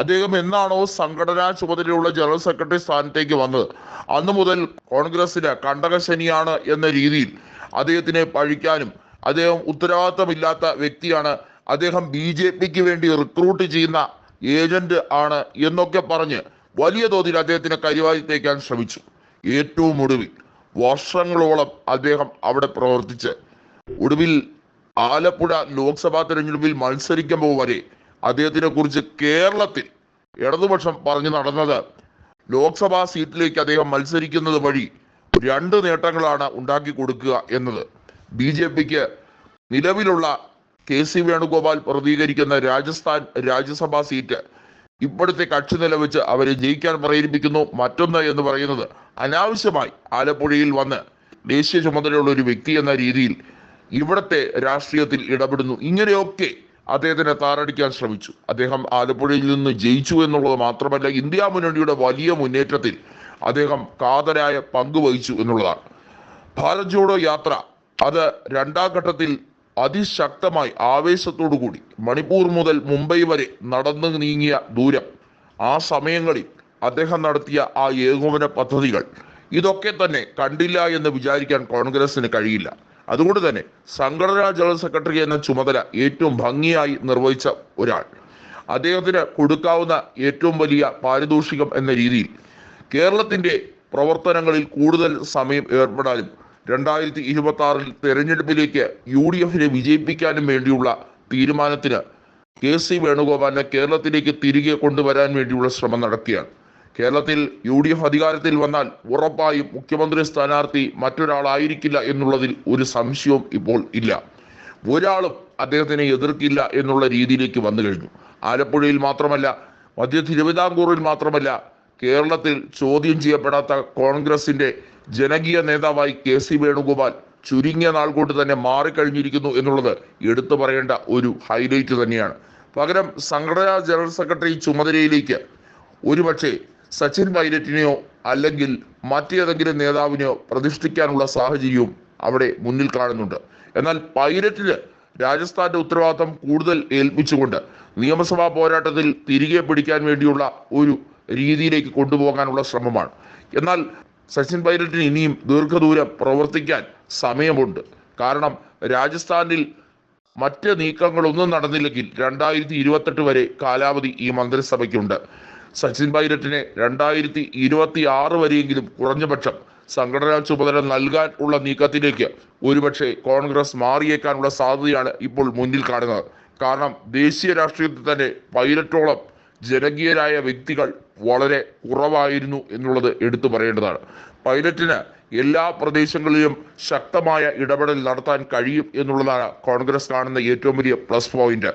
അദ്ദേഹം എന്നാണോ സംഘടനാ ചുമതലയുള്ള ജനറൽ സെക്രട്ടറി സ്ഥാനത്തേക്ക് വന്നത്? അന്നു മുതൽ കോൺഗ്രസിന് കണ്ടകശനിയാണ് എന്ന രീതിയിൽ അദ്ദേഹത്തിനെ പഴിക്കാനും അദ്ദേഹം ഉത്തരവാദിത്തമില്ലാത്ത വ്യക്തിയാണ്. അദ്ദേഹം ബി ജെ പിക്ക് വേണ്ടി റിക്രൂട്ട് ചെയ്യുന്ന ഏജന്റ് ആണ് എന്നൊക്കെ പറഞ്ഞ് വലിയ തോതിൽ അദ്ദേഹത്തിനെ കരിവാരി തേക്കാൻ ശ്രമിച്ചു. ഏറ്റവും ഒടുവിൽ വർഷങ്ങളോളം അദ്ദേഹം അവിടെ പ്രവർത്തിച്ച്. ഒടുവിൽ ആലപ്പുഴ ലോക്സഭാ തെരഞ്ഞെടുപ്പിൽ മത്സരിക്കുമ്പോൾ വരെ അദ്ദേഹത്തിനെ കുറിച്ച് കേരളത്തിൽ ഇടതുപക്ഷം പറഞ്ഞു നടന്നത് ലോക്സഭാ സീറ്റിലേക്ക് അദ്ദേഹം മത്സരിക്കുന്നത് വഴി രണ്ട് നേട്ടങ്ങളാണ് ഉണ്ടാക്കി കൊടുക്കുക എന്നത്. ബി ജെ പിക്ക് നിലവിലുള്ള കെ സി വേണുഗോപാൽ പ്രതികരിക്കുന്ന രാജസ്ഥാൻ രാജ്യസഭാ സീറ്റ് ഇപ്പോഴത്തെ കക്ഷി നില വെച്ച് അവരെ ജയിക്കാൻ പ്രേരിപ്പിക്കുന്നു. മറ്റൊന്ന് എന്ന് പറയുന്നത് അനാവശ്യമായി ആലപ്പുഴയിൽ വന്ന് ദേശീയ ചുമതലയുള്ള ഒരു വ്യക്തി എന്ന രീതിയിൽ ഇവിടത്തെ രാഷ്ട്രീയത്തിൽ ഇടപെടുന്നു. ഇങ്ങനെയൊക്കെ അദ്ദേഹത്തിനെ താറടിക്കാൻ ശ്രമിച്ചു. അദ്ദേഹം ആലപ്പുഴയിൽ നിന്ന് ജയിച്ചു എന്നുള്ളത് മാത്രമല്ല ഇന്ത്യ മുന്നണിയുടെ വലിയ മുന്നേറ്റത്തിൽ അദ്ദേഹം കാതലായ പങ്ക് വഹിച്ചു എന്നുള്ളതാണ്. ഭാരത് ജോഡോ യാത്ര അത് രണ്ടാം ഘട്ടത്തിൽ അതിശക്തമായി ആവേശത്തോടു കൂടി മണിപ്പൂർ മുതൽ മുംബൈ വരെ നടന്നു നീങ്ങിയ ദൂരം ആ സമയങ്ങളിൽ അദ്ദേഹം നടത്തിയ ആ ഏകോപന പദ്ധതികൾ ഇതൊക്കെ തന്നെ കണ്ടില്ല എന്ന് വിചാരിക്കാൻ കോൺഗ്രസിന് കഴിയില്ല. അതുകൊണ്ട് തന്നെ സംഘടനാ ജനറൽ സെക്രട്ടറി എന്ന ചുമതല ഏറ്റവും ഭംഗിയായി നിർവഹിച്ച ഒരാൾ. അദ്ദേഹത്തിന് കൊടുക്കാവുന്ന ഏറ്റവും വലിയ പാരിതോഷികം എന്ന രീതിയിൽ കേരളത്തിന്റെ പ്രവർത്തനങ്ങളിൽ കൂടുതൽ സമയം ഏർപ്പെടാനും രണ്ടായിരത്തി ഇരുപത്തി ആറിൽ തെരഞ്ഞെടുപ്പിലേക്ക് യു ഡി എഫിനെ വിജയിപ്പിക്കാനും വേണ്ടിയുള്ള തീരുമാനത്തിന് കെ സി വേണുഗോപാലിനെ കേരളത്തിലേക്ക് തിരികെ കൊണ്ടുവരാൻ വേണ്ടിയുള്ള ശ്രമം നടക്കുകയാണ് കേരളത്തിൽ യു ഡി എഫ് അധികാരത്തിൽ വന്നാൽ ഉറപ്പായും മുഖ്യമന്ത്രി സ്ഥാനാർത്ഥി മറ്റൊരാളായിരിക്കില്ല എന്നുള്ളതിൽ ഒരു സംശയവും ഇപ്പോൾ ഇല്ല. ഒരാളും അദ്ദേഹത്തിനെ എതിർക്കില്ല എന്നുള്ള രീതിയിലേക്ക് വന്നു കഴിഞ്ഞു. ആലപ്പുഴയിൽ മാത്രമല്ല മധ്യ തിരുവിതാംകൂറിൽ മാത്രമല്ല കേരളത്തിൽ ചോദ്യം ചെയ്യപ്പെടാത്ത കോൺഗ്രസിന്റെ ജനകീയ നേതാവായി കെ സി വേണുഗോപാൽ ചുരുങ്ങിയ നാൾ കൊണ്ട് തന്നെ മാറിക്കഴിഞ്ഞിരിക്കുന്നു എന്നുള്ളത് എടുത്തു പറയേണ്ട ഒരു ഹൈലൈറ്റ് തന്നെയാണ്. പകരം സംഘടനാ ജനറൽ സെക്രട്ടറി ചുമതലയിലേക്ക് ഒരുപക്ഷെ സച്ചിൻ പൈലറ്റിനെയോ അല്ലെങ്കിൽ മറ്റേതെങ്കിലും നേതാവിനെയോ പ്രതിഷ്ഠിക്കാനുള്ള സാഹചര്യവും അവിടെ മുന്നിൽ കാണുന്നുണ്ട്. എന്നാൽ പൈലറ്റിന് രാജസ്ഥാന്റെ ഉത്തരവാദിത്തം കൂടുതൽ ഏൽപ്പിച്ചുകൊണ്ട് നിയമസഭാ പോരാട്ടത്തിൽ തിരികെ പിടിക്കാൻ വേണ്ടിയുള്ള ഒരു രീതിയിലേക്ക് കൊണ്ടുപോകാനുള്ള ശ്രമമാണ്. എന്നാൽ സച്ചിൻ പൈലറ്റിന് ഇനിയും ദീർഘദൂരം പ്രവർത്തിക്കാൻ സമയമുണ്ട്. കാരണം രാജസ്ഥാനിൽ മറ്റ് നീക്കങ്ങളൊന്നും നടന്നില്ലെങ്കിൽ രണ്ടായിരത്തി ഇരുപത്തെട്ട് വരെ കാലാവധി ഈ മന്ത്രിസഭയ്ക്കുണ്ട്. സച്ചിൻ പൈലറ്റിനെ രണ്ടായിരത്തി ഇരുപത്തി ആറ് വരെയെങ്കിലും കുറഞ്ഞപക്ഷം സംഘടനാ ചുമതല നൽകാൻ ഉള്ള നീക്കത്തിലേക്ക് ഒരുപക്ഷെ കോൺഗ്രസ് മാറിയേക്കാനുള്ള സാധ്യതയാണ് ഇപ്പോൾ മുന്നിൽ കാണുന്നത്. കാരണം ദേശീയ രാഷ്ട്രീയത്തിൽ തന്നെ പൈലറ്റോളം ജനകീയരായ വ്യക്തികൾ വളരെ കുറവായിരുന്നു എന്നുള്ളത് എടുത്തു പറയേണ്ടതാണ്. പൈലറ്റിന് എല്ലാ പ്രദേശങ്ങളിലും ശക്തമായ ഇടപെടൽ നടത്താൻ കഴിയും എന്നുള്ളതാണ് കോൺഗ്രസ് കാണുന്ന ഏറ്റവും വലിയ പ്ലസ് പോയിന്റ്.